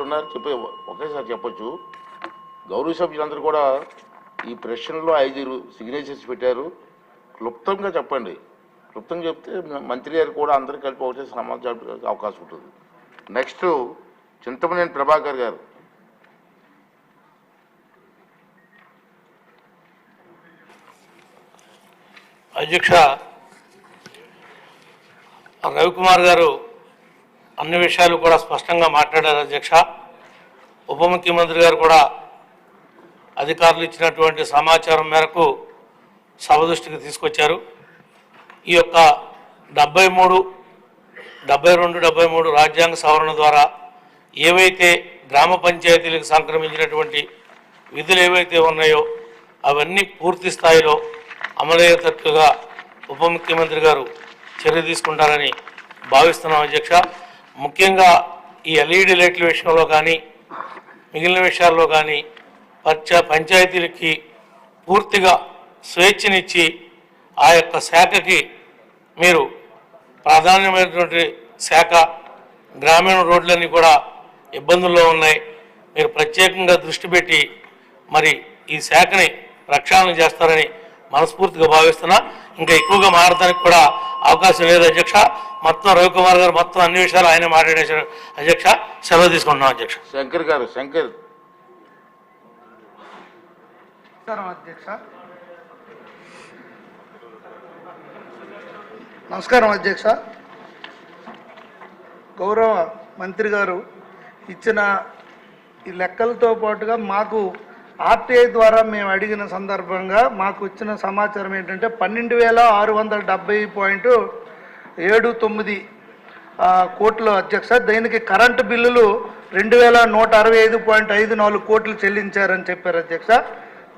ఉన్నారు. చెప్పే ఒకేసారి చెప్పొచ్చు. గౌరవ సభ్యులందరూ కూడా ఈ ప్రశ్నలో ఐదు సిగ్నేచర్స్ పెట్టారు. క్లుప్తంగా చెప్పండి. క్లుప్తంగా చెప్తే మంత్రి గారు కూడా అందరూ కలిపి ఒకటే సమాధానం అవకాశం ఉంటుంది. నెక్స్ట్ చింతమనేని ప్రభాకర్ గారు. అధ్యక్ష రవికుమార్ గారు అన్ని విషయాలు కూడా స్పష్టంగా మాట్లాడారు అధ్యక్ష. ఉప ముఖ్యమంత్రి గారు కూడా అధికారులు ఇచ్చినటువంటి సమాచారం మేరకు సభ దృష్టికి తీసుకొచ్చారు. ఈ యొక్క డెబ్బై మూడు డెబ్బై రెండు డెబ్బై మూడు రాజ్యాంగ సవరణ ద్వారా ఏవైతే గ్రామ పంచాయతీలకు సంక్రమించినటువంటి విధులు ఏవైతే ఉన్నాయో అవన్నీ పూర్తి స్థాయిలో అమలయ్యేటట్లుగా ఉప ముఖ్యమంత్రి గారు చర్య తీసుకుంటారని భావిస్తున్నాం అధ్యక్ష. ముఖ్యంగా ఈ ఎల్ఈడి లైట్ల విషయంలో కానీ మిగిలిన విషయాల్లో కానీ పంచ పంచాయతీలకి పూర్తిగా స్వేచ్ఛనిచ్చి ఆ యొక్క శాఖకి మీరు ప్రాధాన్యమైనటువంటి శాఖ గ్రామీణ రోడ్లన్నీ కూడా ఇబ్బందుల్లో ఉన్నాయి. మీరు ప్రత్యేకంగా దృష్టి పెట్టి మరి ఈ శాఖని ప్రక్షాళన చేస్తారని మనస్ఫూర్తిగా భావిస్తున్నా. ఇంకా ఎక్కువగా మారడానికి కూడా అవకాశం లేదు అధ్యక్ష. మొత్తం రవికుమార్ గారు మొత్తం అన్ని విషయాలు ఆయన మాట్లాడేశారు. అధ్యక్ష సెలవు తీసుకుంటున్నాం అధ్యక్ష. శంకర్ గారు శంకర్. నమస్కారం అధ్యక్ష. నమస్కారం అధ్యక్ష. గౌరవ మంత్రి గారు ఇచ్చిన ఈ లెక్కలతో పాటుగా మాకు ఆర్టీఐ ద్వారా మేము అడిగిన సందర్భంగా మాకు వచ్చిన సమాచారం ఏంటంటే పన్నెండు వేల ఆరు వందల డెబ్బై పాయింట్ ఏడు తొమ్మిది కోట్ల అధ్యక్ష దీనికి కరెంటు బిల్లులు రెండు వేల నూట అరవై ఐదు పాయింట్ ఐదు నాలుగు కోట్లు చెల్లించారని చెప్పారు అధ్యక్ష.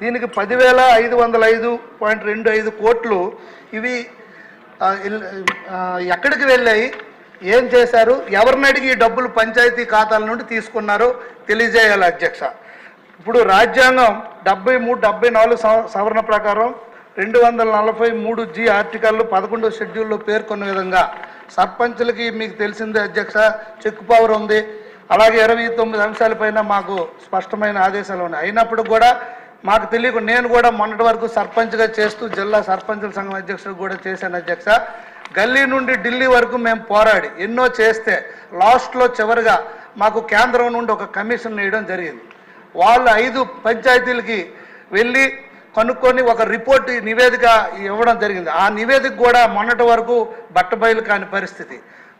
దీనికి పదివేల ఐదు వందల ఐదు పాయింట్ రెండు ఐదు కోట్లు ఇవి ఎక్కడికి వెళ్ళాయి ఏం చేశారు ఎవరిని అడిగి ఈ డబ్బులు పంచాయతీ ఖాతాల నుండి తీసుకున్నారో తెలియజేయాలి అధ్యక్ష. ఇప్పుడు రాజ్యాంగం డెబ్బై మూడు డెబ్బై నాలుగు సవ- సవరణ ప్రకారం రెండు వందల నలభై మూడు జి ఆర్టికల్ పదకొండో షెడ్యూల్లో పేర్కొన్న విధంగా సర్పంచులకి మీకు తెలిసిందే అధ్యక్ష చెక్ పవర్ ఉంది. అలాగే ఇరవై తొమ్మిది అంశాలపైన మాకు స్పష్టమైన ఆదేశాలు ఉన్నాయి. అయినప్పుడు కూడా మాకు తెలియక నేను కూడా మొన్నటి వరకు సర్పంచ్గా చేస్తూ జిల్లా సర్పంచుల సంఘం అధ్యక్షుడు కూడా చేశాను అధ్యక్ష. గల్లీ నుండి ఢిల్లీ వరకు మేము పోరాడి ఎన్నో చేస్తే లాస్ట్లో చివరిగా మాకు కేంద్రం నుండి ఒక కమిషన్ వేయడం జరిగింది. వాళ్ళు ఐదు పంచాయతీలకి వెళ్ళి కనుక్కొని ఒక రిపోర్ట్ నివేదిక ఇవ్వడం జరిగింది. ఆ నివేదిక కూడా మొన్నటి వరకు బట్టబయలు కాని పరిస్థితి.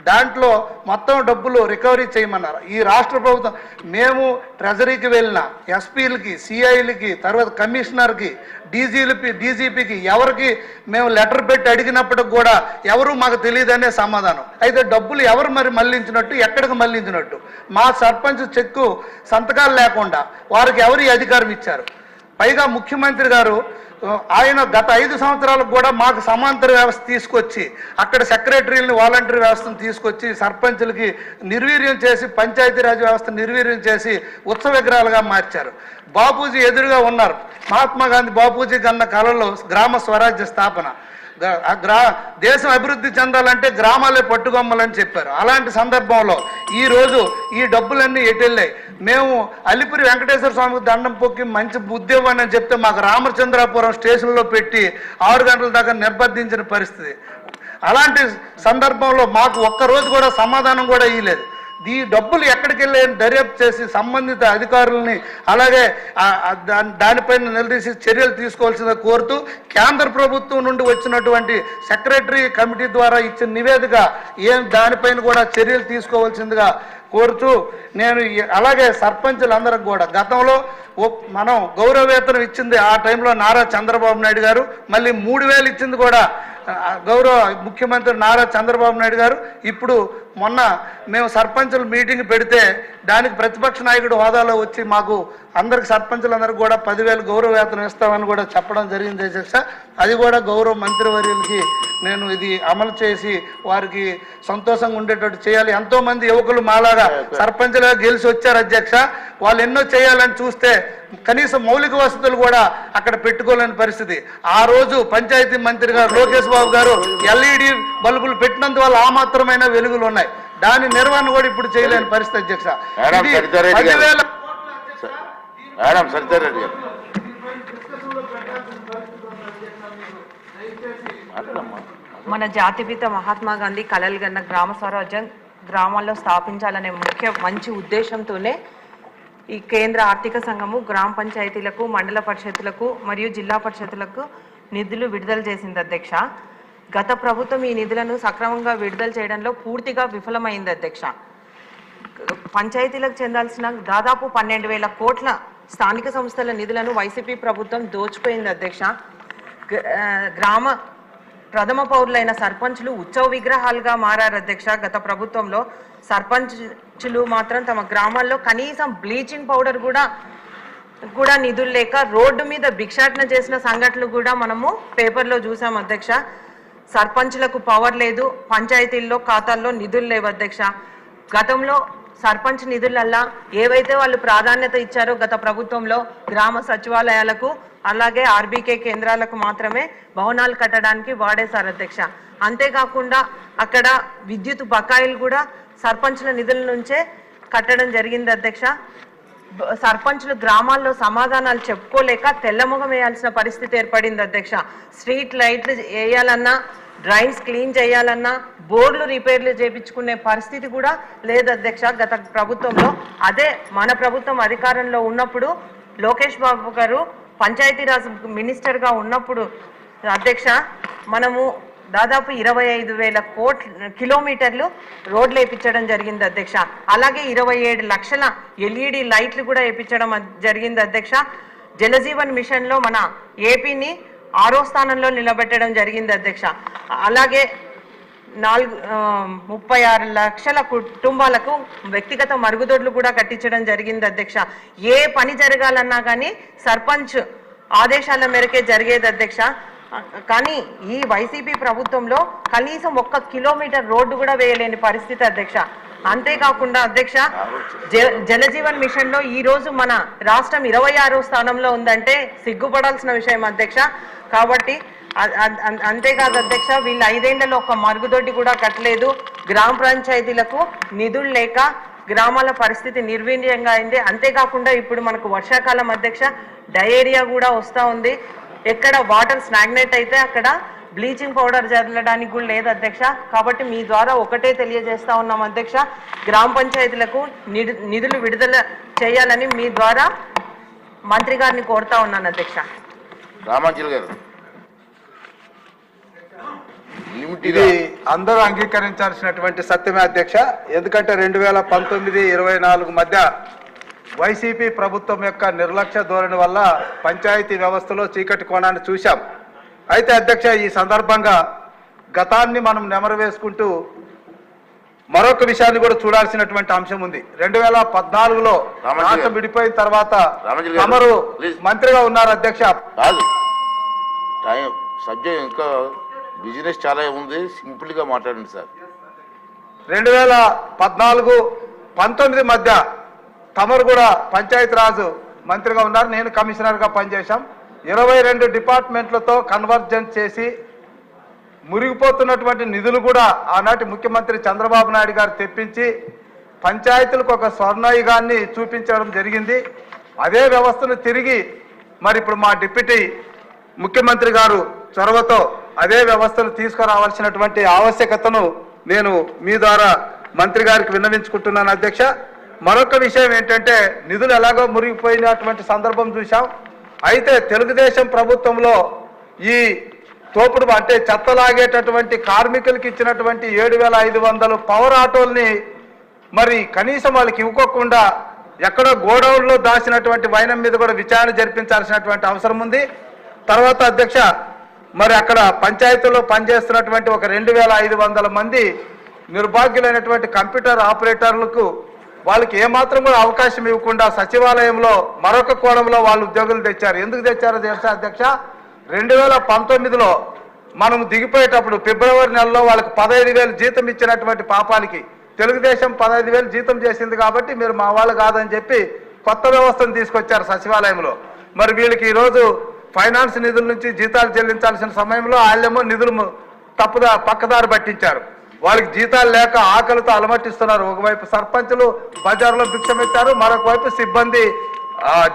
దాంట్లో మొత్తం డబ్బులు రికవరీ చేయమన్నారు. ఈ రాష్ట్ర ప్రభుత్వం మేము ట్రెజరీకి వెళ్ళిన ఎస్పీలకి సిఐలకి తర్వాత కమిషనర్కి డీజీలకి డీజీపీకి ఎవరికి మేము లెటర్ పెట్టి అడిగినప్పటికి కూడా ఎవరు మాకు తెలియదనే సమాధానం. అయితే డబ్బులు ఎవరు మరి మళ్ళించినట్టు ఎక్కడికి మళ్ళించినట్టు? మా సర్పంచ్ చెక్కు సంతకాలు లేకుండా వారికి ఎవరు అధికారం ఇచ్చారు? పైగా ముఖ్యమంత్రి గారు ఆయన గత ఐదు సంవత్సరాలకు కూడా మాకు సమాంతర వ్యవస్థ తీసుకొచ్చి అక్కడ సెక్రటరీలని వాలంటరీ వ్యవస్థను తీసుకొచ్చి సర్పంచులకి నిర్వీర్యం చేసి పంచాయతీరాజ్ వ్యవస్థ నిర్వీర్యం చేసి ఉత్సవ విగ్రహాలుగా మార్చారు. బాపూజీ ఎదురుగా ఉన్నారు. మహాత్మా గాంధీ బాపూజీ కన్న కళలో గ్రామ స్వరాజ్య స్థాపన. ఆ గ్రా దేశం అభివృద్ధి చెందాలంటే గ్రామాలే పట్టుకొమ్మలని చెప్పారు. అలాంటి సందర్భంలో ఈ రోజు ఈ డబ్బులన్నీ ఎటెళ్ళాయి? మేము అలిపిరి వెంకటేశ్వర స్వామికి దండం పొక్కి మంచి బుద్ధి ఇవ్వనని అని చెప్తే మాకు రామచంద్రాపురం స్టేషన్లో పెట్టి ఆరు గంటల దాకా నిర్బంధించిన పరిస్థితి. అలాంటి సందర్భంలో మాకు ఒక్క రోజు కూడా సమాధానం కూడా ఇవ్వలేదు ఈ డబ్బులు ఎక్కడికి వెళ్ళాయని దర్యాప్తు చేసి సంబంధిత అధికారులని అలాగే దాని దానిపైన నిలదీసి చర్యలు తీసుకోవాల్సిందిగా కోరుతూ కేంద్ర ప్రభుత్వం నుండి వచ్చినటువంటి సెక్రటరీ కమిటీ ద్వారా ఇచ్చిన నివేదిక ఏం దానిపైన కూడా చర్యలు తీసుకోవాల్సిందిగా కోరుతూ నేను అలాగే సర్పంచులందరికి కూడా గతంలో మనం గౌరవ వేతనం ఇచ్చింది ఆ టైంలో నారా చంద్రబాబు నాయుడు గారు మళ్ళీ మూడు వేలు ఇచ్చింది కూడా గౌరవ ముఖ్యమంత్రి నారా చంద్రబాబు నాయుడు గారు ఇప్పుడు మొన్న మేము సర్పంచుల మీటింగ్ పెడితే దానికి ప్రతిపక్ష నాయకుడు హోదాలో వచ్చి మాకు అందరికి సర్పంచులందరికీ కూడా పదివేలు గౌరవ వేతనం ఇస్తామని కూడా చెప్పడం జరిగింది అధ్యక్ష. అది కూడా గౌరవ మంత్రివర్యులకి నేను ఇది అమలు చేసి వారికి సంతోషంగా ఉండేటట్టు చేయాలి. ఎంతో మంది యువకులు మాలాగా సర్పంచులుగా గెలిచి వచ్చారు అధ్యక్ష. వాళ్ళు ఎన్నో చేయాలని చూస్తే కనీసం మౌలిక వసతులు కూడా అక్కడ పెట్టుకోలేని పరిస్థితి. ఆ రోజు పంచాయతీ మంత్రి గారు లోకేష్ బాబు గారు ఎల్ఈడి బల్బులు పెట్టినందువల్ల ఆ మాత్రమైన వెలుగులు ఉన్నాయి. దాని నిర్వహణ కూడా ఇప్పుడు చేయలేని పరిస్థితి అధ్యక్ష. మేడం, సరితారెడ్డి గారు. మన జాతిపిత మహాత్మా గాంధీ కలలు గన్న గ్రామ స్వరాజ్యం గ్రామాల్లో స్థాపించాలనే ముఖ్య మంచి ఉద్దేశంతోనే ఈ కేంద్ర ఆర్థిక సంఘము గ్రామ పంచాయతీలకు మండల పరిషత్తులకు మరియు జిల్లా పరిషత్తులకు నిధులు విడుదల చేసింది అధ్యక్ష గత ప్రభుత్వం ఈ నిధులను సక్రమంగా విడుదల చేయడంలో పూర్తిగా విఫలమైంది అధ్యక్ష పంచాయతీలకు చెందాల్సిన దాదాపు పన్నెండు వేల కోట్ల స్థానిక సంస్థల నిధులను వైసీపీ ప్రభుత్వం దోచుకుపోయింది అధ్యక్ష. గ- గ్రామ ప్రథమ పౌరులైన సర్పంచులు ఉత్సవ విగ్రహాలుగా మారారు అధ్యక్ష. గత ప్రభుత్వంలో సర్పంచ్లు మాత్రం తమ గ్రామాల్లో కనీసం బ్లీచింగ్ పౌడర్ కూడా కూడా నిధులు లేక రోడ్డు మీద భిక్షాటన చేసిన సంఘటనలు కూడా మనము పేపర్లో చూసాం అధ్యక్ష. సర్పంచ్లకు పవర్ లేదు పంచాయతీల్లో ఖాతాల్లో నిధులు లేవు అధ్యక్ష. గతంలో సర్పంచ్ నిధులల్లా ఏవైతే వాళ్ళు ప్రాధాన్యత ఇచ్చారో గత ప్రభుత్వంలో గ్రామ సచివాలయాలకు అలాగే ఆర్బీకే కేంద్రాలకు మాత్రమే భవనాలు కట్టడానికి వాడేశారు అధ్యక్ష. అంతేకాకుండా అక్కడ విద్యుత్ బకాయిలు కూడా సర్పంచ్ల నిధుల నుంచే కట్టడం జరిగింది అధ్యక్ష. సర్పంచ్లు సర్పంచులు గ్రామాల్లో సమాధానాలు చెప్పుకోలేక తెల్లముఖం వేయాల్సిన పరిస్థితి ఏర్పడింది అధ్యక్ష. స్ట్రీట్ లైట్లు వేయాలన్నా డ్రైన్స్ క్లీన్ చేయాలన్నా బోర్డులు రిపేర్లు చేయించుకునే పరిస్థితి కూడా లేదు అధ్యక్ష. గత ప్రభుత్వంలో అదే మన ప్రభుత్వం అధికారంలో ఉన్నప్పుడు లోకేష్ బాబు గారు పంచాయతీరాజ్ మినిస్టర్గా ఉన్నప్పుడు అధ్యక్ష మనము దాదాపు ఇరవై ఐదు వేల కోట్ల కిలోమీటర్లు రోడ్లు వేయించడం జరిగింది అధ్యక్ష. అలాగే ఇరవై ఏడు లక్షల ఎల్ఈడి లైట్లు కూడా వేయించడం జరిగింది అధ్యక్ష. జలజీవన్ మిషన్లో మన ఏపీని ఆరో స్థానంలో నిలబెట్టడం జరిగింది అధ్యక్ష. అలాగే నాలుగు ముప్పై ఆరు లక్షల కుటుంబాలకు వ్యక్తిగత మరుగుదొడ్లు కూడా కట్టించడం జరిగింది అధ్యక్ష. ఏ పని జరగాలన్నా కానీ సర్పంచ్ ఆదేశాల మేరకే జరిగేది అధ్యక్ష. కానీ ఈ వైసీపీ ప్రభుత్వంలో కనీసం ఒక్క కిలోమీటర్ రోడ్డు కూడా వేయలేని పరిస్థితి అధ్యక్ష. అంతేకాకుండా అధ్యక్ష జ- జలజీవన్ మిషన్లో ఈ రోజు మన రాష్ట్రం ఇరవై ఆరో స్థానంలో ఉందంటే సిగ్గుపడాల్సిన విషయం అధ్యక్ష. కాబట్టి అంతేకాదు అధ్యక్ష వీళ్ళు ఐదేళ్ళలో ఒక మరుగుదొడ్డి కూడా కట్టలేదు. గ్రామ పంచాయతీలకు నిధులు లేక గ్రామాల పరిస్థితి నిర్వీర్యంగా అయింది. అంతేకాకుండా ఇప్పుడు మనకు వర్షాకాలం అధ్యక్ష డయేరియా కూడా వస్తూ ఉంది. ఎక్కడ వాటర్ స్నాగ్నేట్ అయితే అక్కడ బ్లీచింగ్ పౌడర్ జల్లడానికి కూడా లేదు అధ్యక్ష. కాబట్టి మీ ద్వారా ఒకటే తెలియజేస్తా ఉన్నాం అధ్యక్ష. గ్రామ పంచాయతీలకు నిధు- నిధులు విడుదల చేయాలని మీ ద్వారా మంత్రి గారిని కోరుతా ఉన్నాను అధ్యక్ష. రామాంజలి గారు. ఇది అందరూ అంగీకరించాల్సినటువంటి సత్యమే అధ్యక్ష. ఎందుకంటే రెండు వేల పంతొమ్మిది ఇరవై నాలుగు మధ్య వైసీపీ ప్రభుత్వం యొక్క నిర్లక్ష్య ధోరణి వల్ల పంచాయతీ వ్యవస్థలో చీకటి కోణాన్ని చూశాం. అయితే అధ్యక్ష ఈ సందర్భంగా గతాన్ని మనం నెమరు వేసుకుంటూ మరొక విషయాన్ని కూడా చూడాల్సినటువంటి అంశం ఉంది. రెండు వేల పద్నాలుగులో రాష్ట్రం. విడిపోయిన తర్వాత తమరు. మంత్రిగా ఉన్నారు అధ్యక్ష. కాదు. టైం సబ్జెక్ట్ ఇంకా బిజినెస్ చాలా ఉంది. సింపుల్గా మాట్లాడండి సార్. రెండు వేల పద్నాలుగు పంతొమ్మిది మధ్య తమరు కూడా పంచాయతీరాజ్ మంత్రిగా ఉన్నారు. నేను కమిషనర్గా పనిచేశాం. ఇరవై రెండు డిపార్ట్మెంట్లతో కన్వర్జెన్స్ చేసి మురిగిపోతున్నటువంటి నిధులు కూడా ఆనాటి ముఖ్యమంత్రి చంద్రబాబు నాయుడు గారు తెప్పించి పంచాయతీలకు ఒక స్వర్ణయుగాన్ని చూపించడం జరిగింది. అదే వ్యవస్థను తిరిగి మరి ఇప్పుడు మా డిప్యూటీ ముఖ్యమంత్రి గారు చొరవతో అదే వ్యవస్థను తీసుకురావాల్సినటువంటి ఆవశ్యకతను నేను మీ ద్వారా మంత్రి గారికి విన్నవించుకుంటున్నాను అధ్యక్ష. మరొక విషయం ఏంటంటే నిధులు ఎలాగో మురిగిపోయినటువంటి సందర్భం చూశాం. అయితే తెలుగుదేశం ప్రభుత్వంలో ఈ తోపుడు అంటే చెత్త లాగేటటువంటి కార్మికులకి ఇచ్చినటువంటి ఏడు వేల ఐదు వందలు పవర్ ఆటోల్ని మరి కనీసం వాళ్ళకి ఇవ్వకుండా ఎక్కడో గోడౌన్లో దాచినటువంటి వైనం మీద కూడా విచారణ జరిపించాల్సినటువంటి అవసరం ఉంది. తర్వాత అధ్యక్ష మరి అక్కడ పంచాయతీలో పనిచేస్తున్నటువంటి ఒక రెండు వేల ఐదు వందల మంది నిర్భాగ్యులైనటువంటి కంప్యూటర్ ఆపరేటర్లకు వాళ్ళకి ఏమాత్రం కూడా అవకాశం ఇవ్వకుండా సచివాలయంలో మరొక కోణంలో వాళ్ళు ఉద్యోగులు తెచ్చారు. ఎందుకు తెచ్చారో తెలుసా అధ్యక్ష? రెండు వేల పంతొమ్మిదిలో మనం దిగిపోయేటప్పుడు ఫిబ్రవరి నెలలో వాళ్ళకి పదహైదు వేలు జీతం ఇచ్చినటువంటి పాపానికి తెలుగుదేశం పదహైదు వేలు జీతం చేసింది కాబట్టి మీరు మా వాళ్ళు కాదని చెప్పి కొత్త వ్యవస్థను తీసుకొచ్చారు సచివాలయంలో. మరి వీళ్ళకి ఈరోజు ఫైనాన్స్ నిధుల నుంచి జీతాలు చెల్లించాల్సిన సమయంలో వాళ్ళేమో నిధులు తప్పుదా పక్కదారి పట్టించారు. వాళ్ళకి జీతాలు లేక ఆకలితో అలమటిస్తున్నారు. ఒకవైపు సర్పంచులు బజార్లో భిక్షమెత్తారు మరొక వైపు సిబ్బంది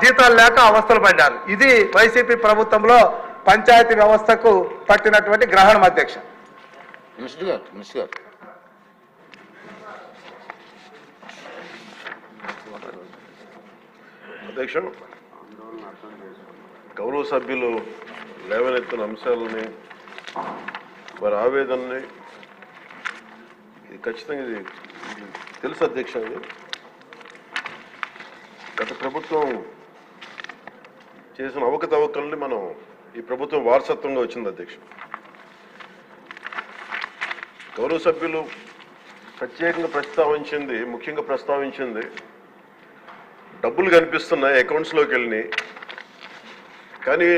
జీతాలు లేక అవస్థలు పడ్డారు. ఇది వైసీపీ ప్రభుత్వంలో పంచాయతీ వ్యవస్థకు పట్టినటువంటి గ్రహణం అధ్యక్ష. గౌరవ సభ్యులు లేవనెత్తిన అంశాలని వారి ఆవేదనని ఇది ఖచ్చితంగా ఇది తెలుసు అధ్యక్ష ఇది. గత ప్రభుత్వం చేసిన అవకతవకల్ని మనం ఈ ప్రభుత్వం వారసత్వంగా వచ్చింది అధ్యక్ష. గౌరవ సభ్యులు ప్రత్యేకంగా ప్రస్తావించింది ముఖ్యంగా ప్రస్తావించింది డబ్బులు కనిపిస్తున్నాయి అకౌంట్స్లోకి వెళ్ళి. కానీ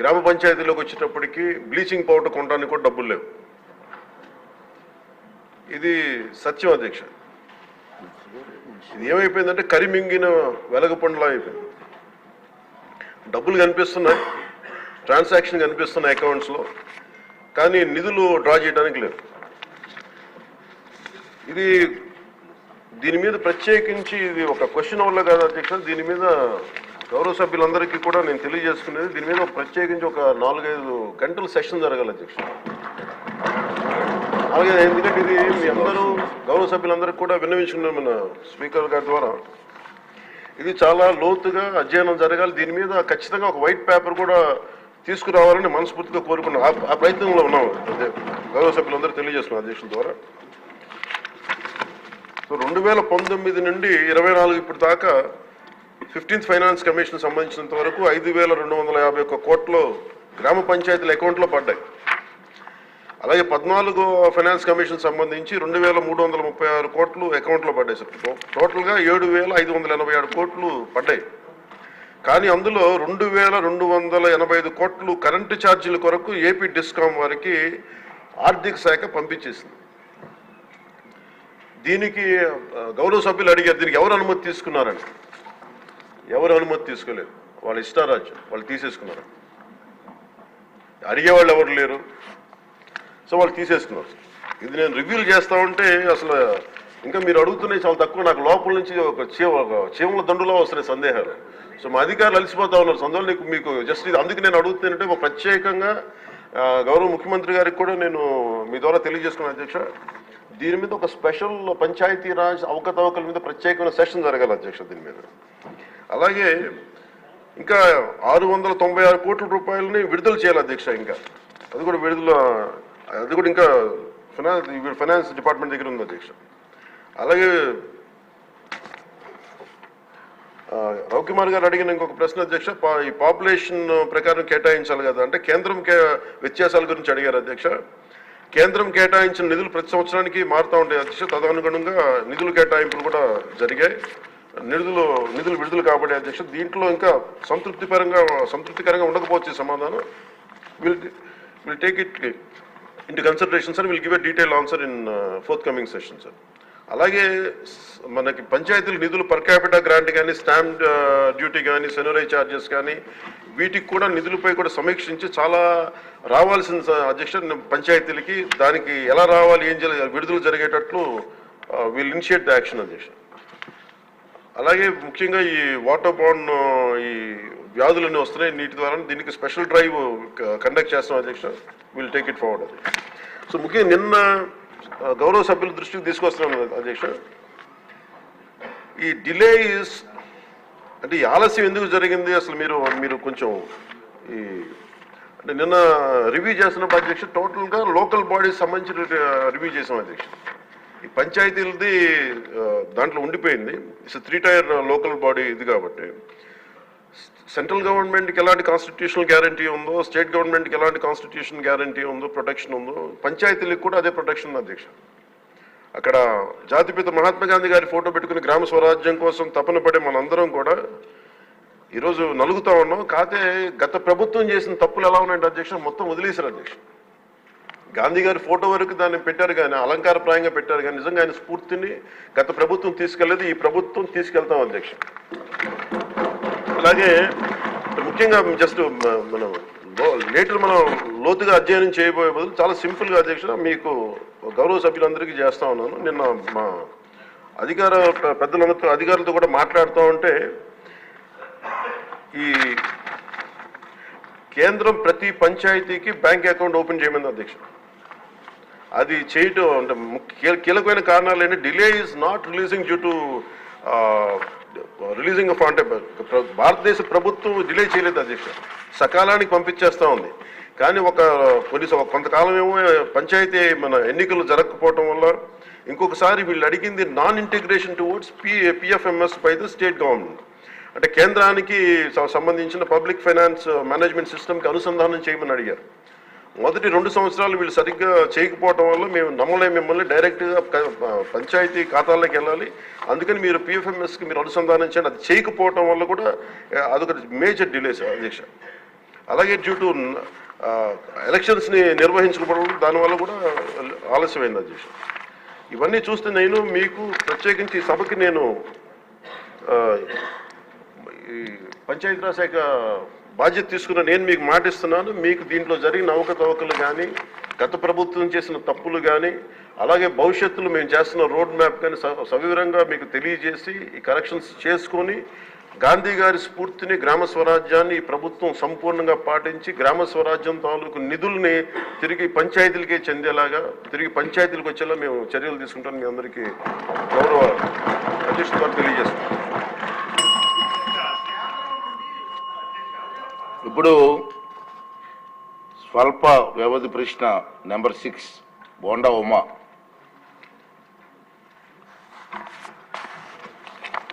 గ్రామ పంచాయతీలోకి వచ్చేటప్పటికి బ్లీచింగ్ పౌడర్ కొనడానికి కూడా డబ్బులు లేవు. ఇది సత్యం అధ్యక్ష ఇది ఏమైపోయిందంటే కరిమింగిన వెలగపండులా అయిపోయింది. డబ్బులు కనిపిస్తున్నాయి ట్రాన్సాక్షన్ కనిపిస్తున్నాయి అకౌంట్స్లో కానీ నిధులు డ్రా చేయడానికి లేవు ఇది దీని మీద ప్రత్యేకించి ఇది ఒక క్వశ్చన్ వల్ల కాదు అధ్యక్ష దీని మీద గౌరవ సభ్యులందరికీ కూడా నేను తెలియజేసుకునేది దీని మీద ప్రత్యేకించి ఒక నాలుగైదు గంటల సెషన్ జరగాలి అధ్యక్ష. అలాగే ఎందుకంటే ఇది మీ అందరూ గౌరవ సభ్యులందరికీ కూడా విన్నవించుకున్నాం మన స్పీకర్ గారి ద్వారా. ఇది చాలా లోతుగా అధ్యయనం జరగాలి. దీని మీద ఖచ్చితంగా ఒక వైట్ పేపర్ కూడా తీసుకురావాలని మనస్ఫూర్తిగా కోరుకున్నాం ఆ- ప్రయత్నంలో ఉన్నాం అదే గౌరవ సభ్యులందరూ తెలియజేస్తున్నాం అధ్యక్షుల ద్వారా. సో రెండు వేల పంతొమ్మిది నుండి ఇరవై నాలుగు ఇప్పుడు దాకా ఫిఫ్టీన్త్ ఫైనాన్స్ కమిషన్ సంబంధించినంత వరకు ఐదు వేల రెండు వందల యాభై ఒక్క కోట్లు గ్రామ పంచాయతీల అకౌంట్లో పడ్డాయి. అలాగే పద్నాలుగు ఫైనాన్స్ కమిషన్ సంబంధించి రెండు వేల మూడు వందల ముప్పై ఆరు కోట్లు అకౌంట్లో పడ్డాయి సార్. టోటల్గా ఏడు వేల ఐదు వందల ఎనభై ఆరు కోట్లు పడ్డాయి. కానీ అందులో రెండు వేల రెండు వందల ఎనభై ఐదు కోట్లు కరెంటు ఛార్జీల కొరకు ఏపీ డిస్కామ్ వారికి ఆర్థిక శాఖ పంపించేసింది. దీనికి గౌరవ సభ్యులు అడిగారు దీనికి ఎవరు అనుమతి తీసుకున్నారని? ఎవరు అనుమతి తీసుకోలేదు. వాళ్ళ ఇష్టారాజు వాళ్ళు తీసేసుకున్నారు. అడిగేవాళ్ళు ఎవరు లేరు. సో వాళ్ళు తీసేసుకున్నారు. ఇది నేను రివ్యూలు చేస్తా ఉంటే అసలు ఇంకా మీరు అడుగుతున్నాయి చాలా తక్కువ. నాకు లోపల నుంచి ఒక చీమ చీమల దండులో వస్తున్నాయి సందేహాలు. సో మా అధికారులు అలసిపోతా ఉన్నారు. సందులో నీకు మీకు జస్ట్ ఇది అందుకు నేను అడుగుతున్నానంటే ఒక ప్రత్యేకంగా గౌరవ ముఖ్యమంత్రి గారికి కూడా నేను మీ ద్వారా తెలియజేసుకున్నాను అధ్యక్ష. దీని మీద ఒక స్పెషల్ పంచాయతీ రాజ్ అవకతవకల మీద ప్రత్యేకమైన సెషన్ జరగాలి అధ్యక్ష దీని మీద. అలాగే ఇంకా ఆరు వందల తొంభై ఆరు కోట్ల రూపాయలని విడుదల చేయాలి అధ్యక్ష ఇంకా. అది కూడా విడుదల అది కూడా ఇంకా ఫైనాన్స్ ఫైనాన్స్ డిపార్ట్మెంట్ దగ్గర ఉంది అధ్యక్ష. అలాగే రౌకిమార్ రవికుమార్ గారు అడిగిన ఇంకొక ప్రశ్న అధ్యక్ష ఈ పాపులేషన్ ప్రకారం కేటాయించాలి కదా అంటే కేంద్రం కే వ్యత్యాసాల గురించి అడిగారు అధ్యక్ష. కేంద్రం కేటాయించిన నిధులు ప్రతి సంవత్సరానికి మారుతూ ఉంటాయి అధ్యక్ష. తదనుగుణంగా నిధులు కేటాయింపులు కూడా జరిగాయి. నిధులు నిధులు విడుదల కాబట్టి అధ్యక్ష. దీంట్లో ఇంకా సంతృప్తిపరంగా సంతృప్తికరంగా ఉండకపోవచ్చు ఈ సమాధానం. Will will take it into consideration sir will give a detail answer in forthcoming session sir అలాగే మనకి పంచాయతీల నిధులు పర్ క్యాపిటా గ్రాంట్ కానీ స్టాంప్ డ్యూటీ కానీ సెనరీ ఛార్జెస్ కానీ వీటికి కూడా నిధులపై కూడా సమీక్షించి చాలా రావాల్సిన అధ్యక్ష పంచాయతీలకి దానికి ఎలా రావాలి ఏం చేయాలి విడుదల జరిగేటట్లు విల్ ఇనిషియేట్ ద యాక్షన్ అధ్యక్ష. అలాగే ముఖ్యంగా ఈ వాటర్ బాన్ ఈ వ్యాధులన్నీ వస్తున్నాయి. నీటి ద్వారా దీనికి స్పెషల్ డ్రైవ్ కండక్ట్ చేస్తాం అధ్యక్ష. విల్ టేక్ ఇట్ ఫార్వర్డ్ అది సో ముఖ్యంగా నిన్న గౌరవ సభ్యుల దృష్టికి తీసుకొస్తున్నాను అధ్యక్ష. ఈ డిలే ఇస్ అంటే ఈ ఆలస్యం ఎందుకు జరిగింది? అసలు మీరు మీరు కొంచెం ఈ అంటే నిన్న రివ్యూ చేస్తున్నప్పుడు అధ్యక్ష టోటల్గా లోకల్ బాడీస్ సంబంధించిన రివ్యూ చేసాం అధ్యక్ష. ఈ పంచాయతీలది దాంట్లో ఉండిపోయింది. It's three tier local body ఇది కాబట్టి. సెంట్రల్ గవర్నమెంట్కి ఎలాంటి కాన్స్టిట్యూషనల్ గ్యారంటీ ఉందో స్టేట్ గవర్నమెంట్కి ఎలాంటి కాన్స్టిట్యూషన్ గ్యారంటీ ఉందో ప్రొటెక్షన్ ఉందో పంచాయతీలకు కూడా అదే ప్రొటెక్షన్ అధ్యక్ష. అక్కడ జాతిపిత మహాత్మా గాంధీ గారి ఫోటో పెట్టుకుని గ్రామ స్వరాజ్యం కోసం తపన పడే మనందరం కూడా ఈరోజు నలుగుతా ఉన్నాం. కాకపోతే గత ప్రభుత్వం చేసిన తప్పులు ఎలా ఉన్నాయంటే అధ్యక్ష మొత్తం వదిలేశారు అధ్యక్ష. గాంధీ గారి ఫోటో వరకు దాన్ని పెట్టారు కానీ అలంకారప్రాయంగా పెట్టారు కానీ నిజంగా ఆయన స్ఫూర్తిని గత ప్రభుత్వం తీసుకెళ్ళేదు ఈ ప్రభుత్వం తీసుకెళ్తాం అధ్యక్ష. అలాగే ముఖ్యంగా జస్ట్ మనం లేటర్ మనం లోతుగా అధ్యయనం చేయబోయే బదులు చాలా సింపుల్గా అధ్యక్ష మీకు గౌరవ సభ్యులందరికీ చేస్తా ఉన్నాను. నిన్న మా అధికార పెద్దలందరితో అధికారులతో కూడా మాట్లాడుతూ ఉంటే ఈ కేంద్రం ప్రతి పంచాయతీకి బ్యాంక్ అకౌంట్ ఓపెన్ చేయమంది అధ్యక్షుడు అది చేయటం అంటే ముఖ్య- కీలకమైన కారణాలు ఏంటి? Delay is not releasing due to releasing of అంటే భారతదేశ ప్రభుత్వం డిలే చేయలేదు అధ్యక్ష. సకాలానికి పంపించేస్తా ఉంది. కానీ ఒక కొన్ని స- కొంతకాలం ఏమో పంచాయతీ మన ఎన్నికలు జరగకపోవటం వల్ల ఇంకొకసారి వీళ్ళు అడిగింది non integration towards P PFMS by the state government. అంటే కేంద్రానికి సంబంధించిన పబ్లిక్ ఫైనాన్స్ మేనేజ్మెంట్ సిస్టమ్కి అనుసంధానం చేయమని అడిగారు. మొదటి రెండు సంవత్సరాలు వీళ్ళు సరిగ్గా చేయకపోవటం వల్ల మేము నమ్మలే మిమ్మల్ని డైరెక్ట్గా పంచాయతీ ఖాతాల్లోకి వెళ్ళాలి. అందుకని మీరు పిఎఫ్ఎంఎస్కి మీరు అనుసంధానించండి. అది చేయకపోవటం వల్ల కూడా అదొక మేజర్ డిలేస్ అధ్యక్ష. అలాగే డ్యూ టు ఎలక్షన్స్ని నిర్వహించకపోవడం దానివల్ల కూడా ఆలస్యమైంది అధ్యక్ష. ఇవన్నీ చూస్తే నేను మీకు ప్రత్యేకించి సభకి నేను ఈ పంచాయతీరాజ్ శాఖ బాధ్యత తీసుకున్న నేను మీకు మాటిస్తున్నాను మీకు దీంట్లో జరిగిన అవకతవకలు కానీ గత ప్రభుత్వం చేసిన తప్పులు కానీ అలాగే భవిష్యత్తులో మేము చేస్తున్న రోడ్ మ్యాప్ కానీ సవివరంగా మీకు తెలియజేసి ఈ కరెక్షన్స్ చేసుకొని గాంధీ గారి స్ఫూర్తిని గ్రామ స్వరాజ్యాన్ని ఈ ప్రభుత్వం సంపూర్ణంగా పాటించి గ్రామ స్వరాజ్యం తాలూకు నిధుల్ని తిరిగి పంచాయతీలకే చెందేలాగా తిరిగి పంచాయతీలకు వచ్చేలా మేము చర్యలు తీసుకుంటాం మీ అందరికీ గౌరవ అధ్యక్షుడు తెలియజేస్తాం తెలియజేస్తున్నాం ఇప్పుడు స్వల్ప వ్యవధి ప్రశ్న నెంబర్ సిక్స్ బోండా ఉమా.